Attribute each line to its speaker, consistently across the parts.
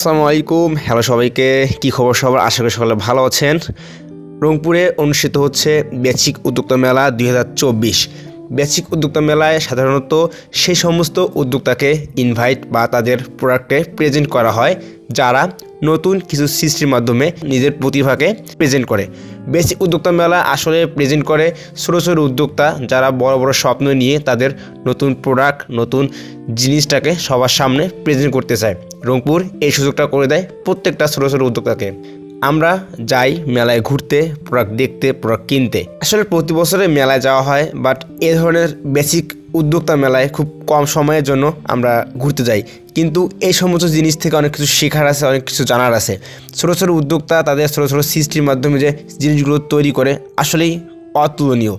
Speaker 1: আসসালামু আলাইকুম। হ্যালো সবাইকে, কি খবর সবার? আশা করি সকলে ভালো আছেন। রংপুরে অনুষ্ঠিত হচ্ছে বেচিক উদ্যোক্তা মেলা দু হাজার চব্বিশ। বেচিক উদ্যোক্তা মেলায় সাধারণত সেই সমস্ত উদ্যোক্তাকে ইনভাইট বা তাদের প্রোডাক্টে প্রেজেন্ট করা হয়, যারা নতুন কিছু সৃষ্টির মাধ্যমে নিজের প্রতিভাকে প্রেজেন্ট করে। বেসিক উদ্যোক্তা মেলা আসলে প্রেজেন্ট করে ছোটো ছোটো উদ্যোক্তা যারা বড় বড় স্বপ্ন নিয়ে তাদের নতুন প্রোডাক্ট নতুন জিনিসটাকে সবার সামনে প্রেজেন্ট করতে চায়। রংপুর এই সুযোগটা করে দেয় প্রত্যেকটা ছোটো ছোটো উদ্যোক্তাকে। আমরা যাই মেলায় ঘুরতে প্রোডাক্ট দেখতে প্রোডাক্ট কিনতে। আসলে প্রতি বছরে মেলায় যাওয়া হয় বাট এ ধরনের বেসিক উদ্যোক্তা মেলায় খুব কম সময়ের জন্য আমরা ঘুরতে যাই। কিন্তু এই সমস্ত জিনিস থেকে অনেক কিছু শেখার আছে, অনেক কিছু জানার আছে। ছোটো ছোটো উদ্যোক্তা তাদের ছোটো ছোটো সৃষ্টির মাধ্যমে যে জিনিসগুলো তৈরি করে, আসলেই অতুলনীয়।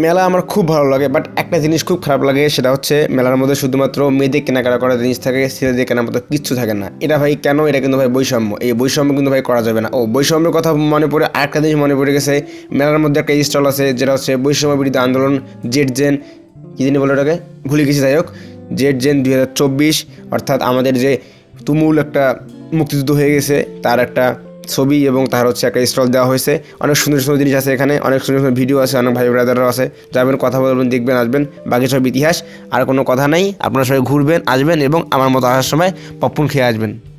Speaker 1: মেলা আমার খুব ভালো লাগে বাট একটা জিনিস খুব খারাপ লাগে, সেটা হচ্ছে মেলার মধ্যে শুধুমাত্র মেয়েদের কেনাকাটা করার জিনিস থাকে, ছেলেদের কেনার মতো কিচ্ছু থাকে না। এটা ভাই কেন? এটা কিন্তু ভাই বৈষম্য। এই বৈষম্য কিন্তু ভাই করা যাবে না। ও বৈষম্যের কথা মনে পড়ে, আরেকটা জিনিস মনে পড়ে গেছে, মেলার মধ্যে একটা স্টল আছে, যেটা হচ্ছে বৈষম্য বিরুদ্ধে আন্দোলন, জেড জেন, কী জানি বলে ওটাকে? ভুলে গেছি, যাই হোক। জেড জেন দুই হাজার চব্বিশ, অর্থাৎ আমাদের যে তুমুল একটা মুক্তিযুদ্ধ হয়ে গেছে, তার একটা ছবি এবং তার হচ্ছে একটা স্টল দেওয়া হয়েছে। অনেক সুন্দর সুন্দর জিনিস আছে এখানে, অনেক সুন্দর সুন্দর ভিডিও আছে, অনেক ভাই ব্রাদাররাও আছে। যাবেন, কথা বলবেন, দেখবেন, আসবেন, বাকি সব ইতিহাস, আর কোনো কথা নেই। আপনারা সবাই ঘুরবেন, আসবেন এবং আমার মতো আসার সময় পপকর্ন খেয়ে আসবেন।